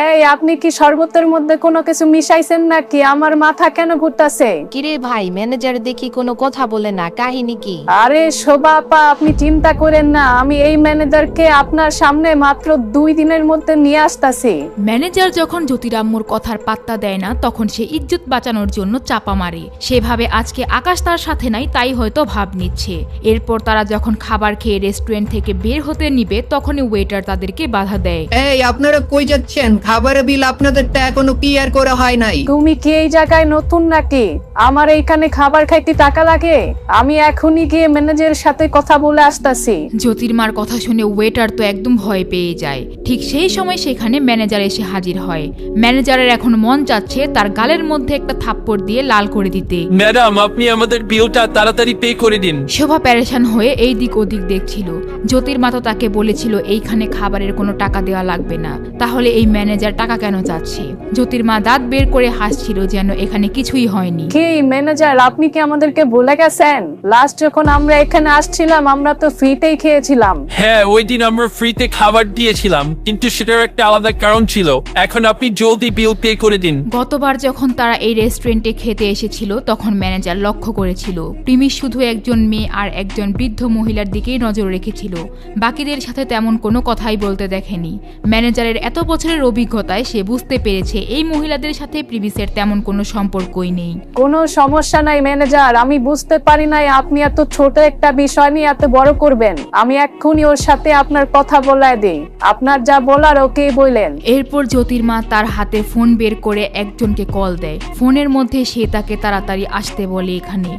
এই আপনি কি শরবতের মধ্যে কোনো কিছু মিশাইছেন নাকি? আমার মাথা কেন ঘুরতাছে? কিরে ভাই ম্যানেজার দেখি কোনো কথা বলে না কাহিনী কি? আরে শোভা আপা আপনি চিন্তা করেন না আমি এই ম্যানেজারকে আপনার সামনে মাত্র দুই দিনের মধ্যে নিয়ে আসতাছি। ম্যানেজার যখন জ্যোতিরাম্মুর কথার পাত্তা দেয় না তখন সে ইজ্জত বাঁচানোর জন্য চাপা মারে। সেভাবে আজকে আকাশ তার সাথে নাই তাই হয়তো ভাব নিচ্ছে। এরপর তারা যখন খাবার খেয়ে রেস্টুরেন্ট থেকে বের হতে নিবে তখনই ওয়েটার তাদেরকে বাধা দেয়। এই আপনারা কই যাচ্ছেন? খাবারের বিল আপনাদেরটা এখনও ক্লিয়ার করা হয় নাই। তুমি কি এই জায়গায় নতুন নাকি? আমার এইখানে খাবার খাইতে টাকা লাগে? আমি এখনই গিয়ে ম্যানেজারের সাথে কথা বলে আসতাছি। জ্যোতির্মার কথা শুনে ওয়েটার তো একদম ভয় পেয়ে যায়। ঠিক সেই সময় সেখানে ম্যানেজার এসে হাজির হয়। ম্যানেজারের এখন মন চাচ্ছে তার গালের মধ্যে একটা থাপ্পড় দিয়ে লাল করে দিতে। ম্যাডাম আপনি আমাদের বিলটা তাড়াতাড়ি পে করে দিন। শোভা প্যারেশান হয়ে এই দিক ওদিক দেখছিল। জ্যোতির্মা তো তাকে বলেছিল এইখানে খাবারের কোনো টাকা দেওয়া লাগবে না। তাহলে এই ম্যানেজার টাকা কেন চাচ্ছে? জ্যোতির্মা দাঁত বের করে হাসছিল যেন এখানে কিছুই হয়নি। কি ম্যানেজার আপনি কি আমাদেরকে ভুলে গেছেন? লাস্ট যখন আমরা এখানে আসছিলাম আমরা তো ফ্রিতেই খেয়েছিলাম। হ্যাঁ ওই দিন আমরা ফ্রিতে খাবার দিয়েছিলাম কিন্তু সেটার একটা আলাদা কারণ ছিল। এখন আপনি জলদি বিল পে করে দিন। গতবার যখন তারা এই রেস্টুরেন্টে খেতে এসেছিল তখন ম্যানেজার লক্ষ্য করেছিল। প্রিমি শুধু একজন মেয়ে আর একজন বৃদ্ধ মহিলার দিকেই নজর রেখেছিল। বাকিদের সাথে তেমন কোনো কথাই বলতে দেখেনি। ম্যানেজারের এত বছরের অভিজ্ঞতায় সে বুঝতে পেরেছে এই মহিলাদের সাথে প্রিভিসের তেমন কোনো সম্পর্কই নেই। কোনো সমস্যা নাই ম্যানেজার। আমি বুঝতে পারি নাই আপনি এত ছোট একটা বিষয় নিয়ে এত বড় করবেন। আমি এক্ষুনি ওর সাথে আপনার কথা বলায় দিই। আপনার যা বলার ওকেই বললেন। এরপর জ্যোতির্মা তার হাতে ফোন বের করে একজনকে কল দেয়। ফোনের মধ্যে সে তাকে তাড়াতাড়ি আসতে বলে এখানে।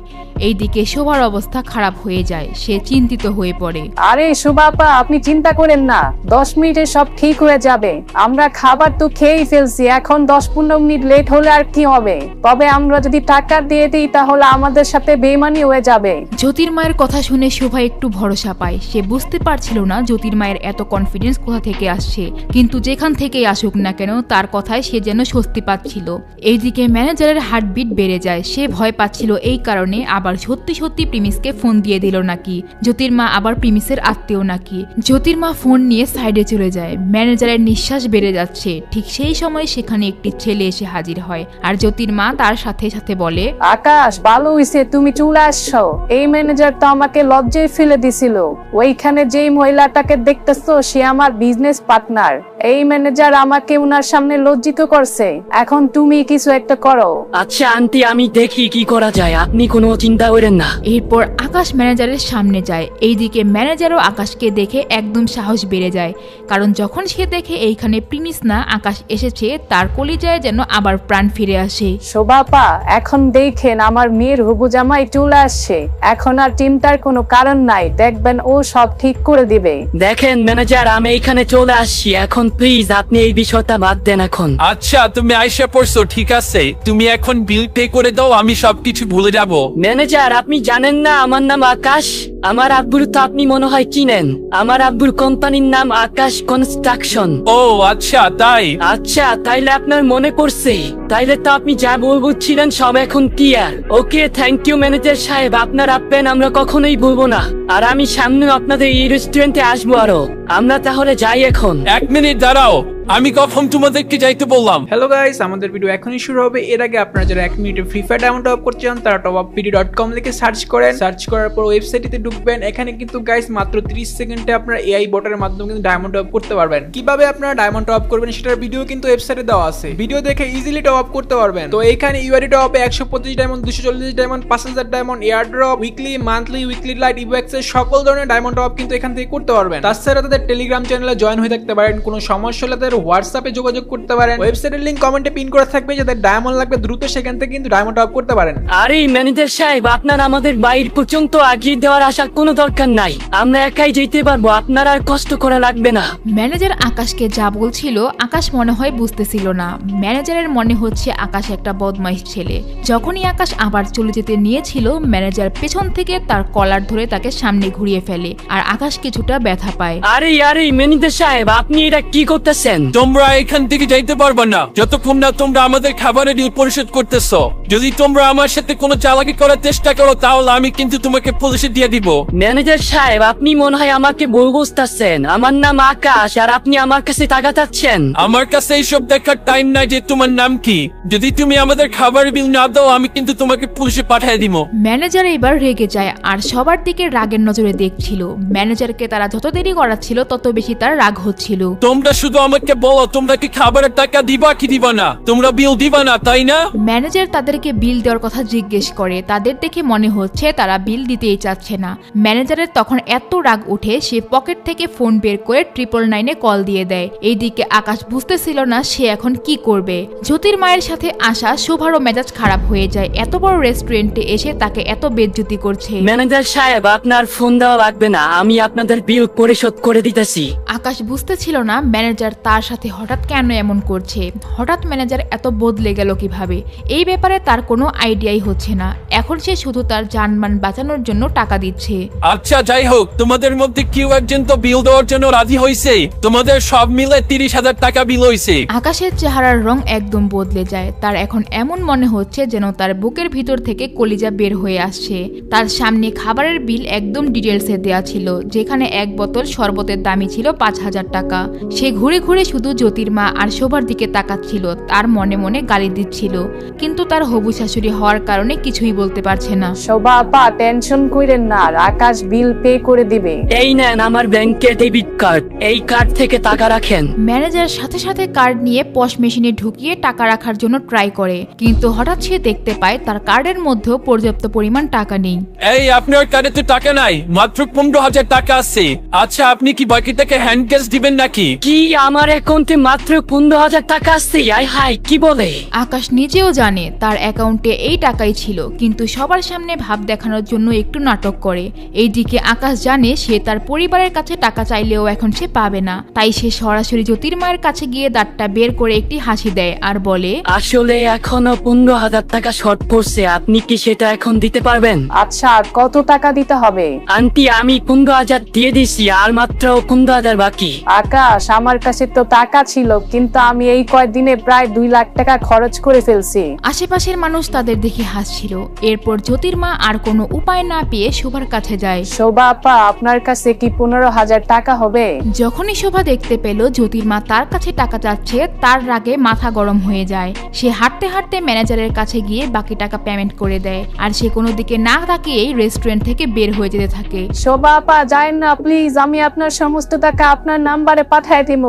এইদিকে শোভার অবস্থা খারাপ হয়ে যায় সে চিন্তিত হয়ে পড়ে। আরে সুবাপা আপনি চিন্তা করেন না। দশ মিনিটে সব ঠিক হয়ে যাবে। আমরা খাবার তো খেয়েই ফেলছি এখন দশ পনেরো মিনিট লেট হলে আর কি হবে? তবে আমরা যদি টাকা দিয়ে দিই তাহলে আমাদের সাথে বেমানি হয়ে যাবে। জ্যোতির্মায়ের কথা শুনে শোভা একটু ভরসা পায়। সে বুঝতে পারছিল না জ্যোতির্মায়ের এত কনফিডেন্স কোথা থেকে আসছে। কিন্তু যেখান থেকেই আসুক না কেন তার কথায় সে যেন স্বস্তি পাচ্ছিল। এইদিকে ম্যানেজারের হার্টবিট বেড়ে যায়। সে ভয় পাচ্ছিল এই কারণে আবার সত্যি সত্যি প্রিমিসকে ফোন দিয়ে দিল নাকি। জ্যোতির্মা আবার প্রিমিসের আত্মীয় নাকি। জ্যোতির্মা ফোন নিয়ে সাইডে চলে যায়। ম্যানেজারের নিঃশ্বাস বেড়ে যাচ্ছে। ঠিক সেই সময় সেখানে একটি ছেলে এসে হাজির হয়। আর জ্যোতির্মা তার সাথে সাথে বলে, আকাশ, ভালো হইছে, তুমি চলে আসছো। এই ম্যানেজার তো আমাকে লজ্জায় ফেলে দিছিল। ওইখানে যেই মহিলাটাকে দেখতেছো, সে আমার বিজনেস পার্টনার এই ম্যানেজার আমাকে উনার সামনে লজ্জিত করছে। এখন তুমি কিছু একটা করো। আচ্ছা আন্টি আমি দেখি কি করা যায়। আপনি কোনো চিন্তা করেন না। এরপর আকাশ ম্যানেজারের সামনে যায়। এইদিকে ম্যানেজারও আকাশকে দেখে একদম সাহস বেড়ে যায়। কারণ যখন সে দেখে এইখানে প্রিমিস না আকাশ এসেছে তার কলিজায় যেন আবার প্রাণ ফিরে আসে। শোভাপা এখন দেখেন আমার মেয়ের হবু জামাই চলে আসছে। এখন আর চিন্তার কোনো কারণ নাই। দেখবেন ও সব ঠিক করে দিবে। দেখেন ম্যানেজার আমি এখানে চলে আসছি। এখন প্লিজ আপনি এই বিষয়টা বাদ দেন এখন। আচ্ছা তুমি আইসা পড়ছো ঠিক আছে। তুমি এখন বিল পে করে দাও আমি সবকিছু ভুলে যাব। ম্যানেজার আপনি জানেন না আমার নাম আকাশ। আমার আব্বুর তো আপনি মনে হয় চিনেন আমার আব্বুর কোম্পানির নাম আকাশ কনস্ট্রাকশন। ও আচ্ছা তাই? আচ্ছা তাইলে আপনার মনে পড়ছে। তাইলে তো আপনি যা বলব ছিলেন সব এখন clear okay thank you manager সাহেব। আপনার আপ্যায়ন আমরা কখনোই ভুলবো না। আর আমি সামনে আপনাদের এই রেস্টুরেন্টে আসব আরও। আমরা তাহলে যাই এখন। এক মিনিট দাঁড়াও। আমি কখন তোমাদেরকে যাইতে বললাম? হ্যালো গাইস আমাদের ভিডিও এখনই শুরু হবে। এর আগে আপনারা যারা এক মিনিটে ফ্রি ফায়ার ডায়মন্ড টপ করতে চান, তারা টপ আপ ডট কম লিখে সার্চ করেন। সার্চ করার পর ওয়েবসাইটে ঢুকবেন। এখানে কিন্তু গাইস মাত্র 30 সেকেন্ডে আপনারা এআই বটের মাধ্যমে কিন্তু ডায়মন্ড টপ করতে পারবেন। কীভাবে আপনারা ডায়মন্ড টপ করবেন সেটার ভিডিও কিন্তু ওয়েবসাইটে দেওয়া আছে। ভিডিও দেখে ইজিলি টপ আপ করতে পারবেন। তো এখানে ইউআরডি টপ আপে 125 diamond 240 diamond 5000 diamond airdrop weekly monthly weekly lite ইভেক্স সকল ধরনের ডায়মন্ড টপ কিন্তু এখান থেকে করতে পারবেন। তাছাড়া তাদের টেলিগ্রাম চ্যানেলে জয়েন হয়ে থাকতে পারেন। কোনো সমস্যা হলে তাদের হোয়াটসঅ্যাপে যোগাযোগ করতে পারেন। ওয়েবসাইটের লিংক কমেন্টে পিন করা থাকবে যাদের ডায়মন্ড লাগবে দ্রুত সেখান থেকে কিন্তু ডায়মন্ড টপ করতে পারেন। আরে ম্যানেজার সাহেব আপনার আমাদের বাইর পর্যন্ত আগিয়ে দেওয়ার আসার কোনো দরকার নাই। আমরা একাই যেতে পারব আপনার আর কষ্ট করা লাগবে না। ম্যানেজার আকাশকে যা বলছিল আকাশ মনে হয় বুঝতেছিল না। ম্যানেজারের মনে হচ্ছে আকাশ একটা বদমাইশ ছেলে। যখনই আকাশ আবার চলে যেতে নিয়েছিল ম্যানেজার পেছন থেকে তার কলার ধরে তাকে সামনে ঘুরিয়ে ফেলে আর আকাশ কিছুটা ব্যথা পায়। আরে আরে ম্যানেজার সাহেব আপনি এটা কি করতেছেন? তোমরা এখান থেকে যাইতে পারবে না। যতক্ষণ না তোমরা আমাদের খাবারের বিল পরিশোধ করতেছো। যদি তোমরা আমার সাথে কোনো চালাকি করার চেষ্টা করো তাহলে আমি কিন্তু তোমাকে পুলিশে দিয়ে দিব। ম্যানেজার সাহেব আপনি মনে হয় আমাকে বউ বুঝতেছেন। আমার নাম আকাশ আর আপনি আমার কাছে টাকা চাচ্ছেন। আমার কাছে এইসব দেখার টাইম নাই যে তোমার নাম কি। যদি তুমি আমাদের খাবার বিল না দাও আমি কিন্তু তোমাকে পুলিশে পাঠিয়ে দিব। ম্যানেজার এবার রেগে যায় আর সবার দিকে রাগের নজরে দেখছিল। ম্যানেজারকে তারা যত দেরি করাচ্ছিল তত বেশি তার রাগ হচ্ছিল। তোমরা শুধু আমাকে বলো তোমরা কি খাবারের টাকা দিবা কি দিবা না? তোমরা বিল দিবা না তাই না? ম্যানেজার তাদেরকে বিল দেওয়ার কথা জিজ্ঞেস করে। তাদের দেখে মনে হচ্ছে তারা বিল দিতেই চাচ্ছে না। ম্যানেজারের তখন এত রাগ উঠে সে পকেট থেকে ফোন বের করে ট্রিপল নাইনে কল দিয়ে দেয়। এইদিকে আকাশ বুঝতেছিল না সে এখন কি করবে। জ্যোতির মায়ের সাথে আসা শোভারও মেজাজ খারাপ হয়ে যায়। এত বড় রেস্টুরেন্টে এসে তাকে এত বেজ্জুতি করছে। ম্যানেজার সাহেব আপনার ফোন দেওয়া লাগবে না। আমি আপনাদের বিল পরিশোধ করে দিতেছি। আকাশ বুঝতেছিল না ম্যানেজার তার সাথে হঠাৎ কেন এমন করছে? হঠাৎ ম্যানেজার এত বদলে গেল কীভাবে? এই ব্যাপারে তার কোনো আইডিয়াই হচ্ছে না। এখন সে শুধু তার যানবাহন বাঁচানোর জন্য টাকা দিচ্ছে। আচ্ছা যাই হোক তোমাদের মধ্যে কেউ একজন তো বিল দেওয়ার জন্য রাজি হয়েছে তোমাদের সব মিলে তিরিশ হাজার টাকা বিল হয়েছে আকাশের চেহারার রং একদম বদলে যায়। তার এখন এমন মনে হচ্ছে যেন তার বুকের ভিতর থেকে কলিজা বের হয়ে আসছে। তার সামনে খাবারের বিল একদম ডিটেলসে দেয়া ছিল যেখানে এক বোতল শরবতের দামই ছিল পাঁচ হাজার টাকা। সে ঘুরে ঘুরে শুধু জ্যোতির্মা আর শোভার দিকে তাকাচ্ছিল তার মনে মনে গালি দিচ্ছিল। কিন্তু তার হবু শাশুড়ি হওয়ার কারণে কিছুই বলতে পারছে না। শোভা আপা টেনশন কইরেন না আর আকাশ বিল পে করে দিবে। এই নেন আমার ব্যাংকের ডেবিট কার্ড। এই কার্ড থেকে টাকা রাখেন। ম্যানেজার সাথে সাথে কার্ড নিয়ে পশ মেশিনে ঢুকিয়ে টাকা রাখার জন্য ট্রাই করে কিন্তু হঠাৎ সে দেখতে পায় তার কার্ডের মধ্যেও পর্যাপ্ত পরিমাণ টাকা নেই। এই আপনার কার্ডে তো টাকা নাই মাত্র পনেরো হাজার টাকা আছে। আচ্ছা আপনি কি বাকি টাকা হ্যান্ড ক্যাশ দিবেন নাকি? কি আমার অ্যাকাউন্টে মাত্র পনেরো হাজার টাকা আসছে। আই হাই কি বলে? আকাশ নিজেও জানে তার অ্যাকাউন্টে এই টাকাই ছিল কিন্তু সবার সামনে ভাব দেখানোর জন্য একটু নাটক করে। এইদিকে আকাশ জানে সে তার পরিবারের কাছে টাকা চাইলেও এখন সে পাবে না। তাই সে সরাসরি জ্যোতির্ময়ের কাছে গিয়ে দাঁতটা বের করে একটি হাসি দেয় আর বলে আসলে এখনও পনেরো হাজার টাকা শর্ট পড়ছে আপনি কি সেটা এখন দিতে পারবেন? আচ্ছা আর কত টাকা দিতে হবে? আন্টি আমি পনেরো হাজার দিয়ে দিছি আর মাত্র পনেরো হাজার বাকি। আকাশ আমার কাছে তো টাকা ছিল কিন্তু আমি এই কয়দিনে প্রায় দুই লাখ টাকা খরচ করে ফেলছি। আশেপাশের মানুষ তাদের দেখে হাসছিল। এরপর জ্যোতির্মা আর কোনো উপায় না পেয়ে শোভার কাছে যায়। শোভা আপা আপনার কাছে কি পনেরো হাজার টাকা হবে? যখনই শোভা দেখতে পেল জ্যোতির্মা তার কাছে টাকা চাচ্ছে তার রাগে মাথা গরম হয়ে যায়। সে হাঁটতে হাঁটতে ম্যানেজারের কাছে গিয়ে বাকি টাকা পেমেন্ট করে দেয়। আর সে কোনো দিকে না তাকিয়েই রেস্টুরেন্ট থেকে বের হয়ে যেতে থাকে। শোভা আপা যায়েন না প্লিজ আমি আপনার সমস্ত টাকা আপনার নাম্বারে পাঠাই দিব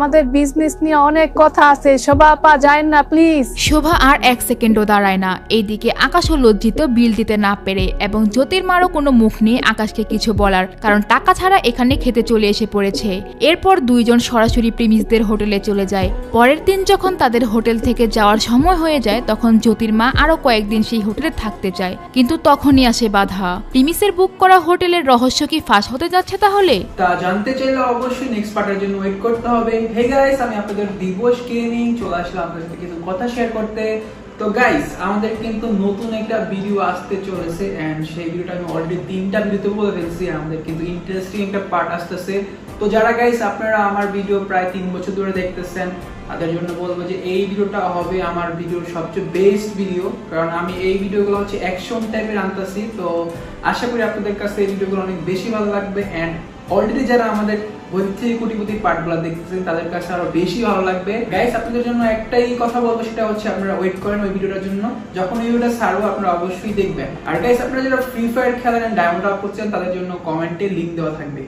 আমাদের বিজনেস নিয়ে অনেক কথা আছে। শোভা আপা যায় না প্লিজ শোভা আর এক সেকেন্ডও দাঁড়ায় না। এইদিকে আকাশও লজ্জিত বিল দিতে না পেরে এবং জ্যোতির্মারও কোনো মুখ নেই আকাশকে কিছু বলার কারণ টাকা ছাড়া এখানে খেতে চলে এসে পড়েছে। এরপর দুইজন সরাসরি প্রেমিসদের হোটেলে চলে যায়। পরের দিন যখন তাদের হোটেল থেকে যাওয়ার সময় হয়ে যায় তখন জ্যোতির্মা আরও কয়েকদিন সেই হোটেলে থাকতে চায়। কিন্তু তখনই আসে বাধা। প্রিমিসের বুক করা হোটেলের রহস্য কি ফাঁস হতে যাচ্ছে তাহলে? তা জানতে চাইলে অবশ্যই নেক্সট পার্টের জন্য ওয়েট করতে হবে। হে গাইস আমি আপনাদের দিবস চলে আসলাম আপনাদের সাথে কিছু কথা শেয়ার করতে। তো গাইস আমাদের কিন্তু নতুন একটা ভিডিও আসতে চলেছে এন্ড সেই ভিডিওটা আমি অলরেডি তিনটা ভিডিওতে বলে ফেলছি, আমাদের কিন্তু ইন্টারেস্টিং একটা পার্ট আসতেছে। তো যারা গাইস আপনারা আমার ভিডিও প্রায় তিন বছর ধরে দেখতেছেন তাদের জন্য বলব যে এই ভিডিওটা হবে আমার ভিডিওর সবচেয়ে বেস্ট ভিডিও কারণ আমি এই ভিডিওগুলো হচ্ছে অ্যাকশন টাইপের আনতেছি। তো আশা করি আপনাদের কাছে এই ভিডিওগুলো অনেক বেশি ভালো লাগবে। এন্ড অলরেডি যারা আমাদের বৈদ্যি কোটিপতি পার্টগুলো দেখতেছেন, তাদের কাছে আরও বেশি ভালো লাগবে। গাইস আপনাদের জন্য একটাই কথা বলব, সেটা হচ্ছে আপনারা ওয়েট করেন ওই ভিডিওটার জন্য। যখন এই ভিডিওটা ছাড়বো, আপনারা অবশ্যই দেখবেন। আর গাইস আপনারা যারা ফ্রি ফায়ার খেলেন ডায়মন্ড আপ করছেন, তাদের জন্য কমেন্টে লিংক দেওয়া থাকবে।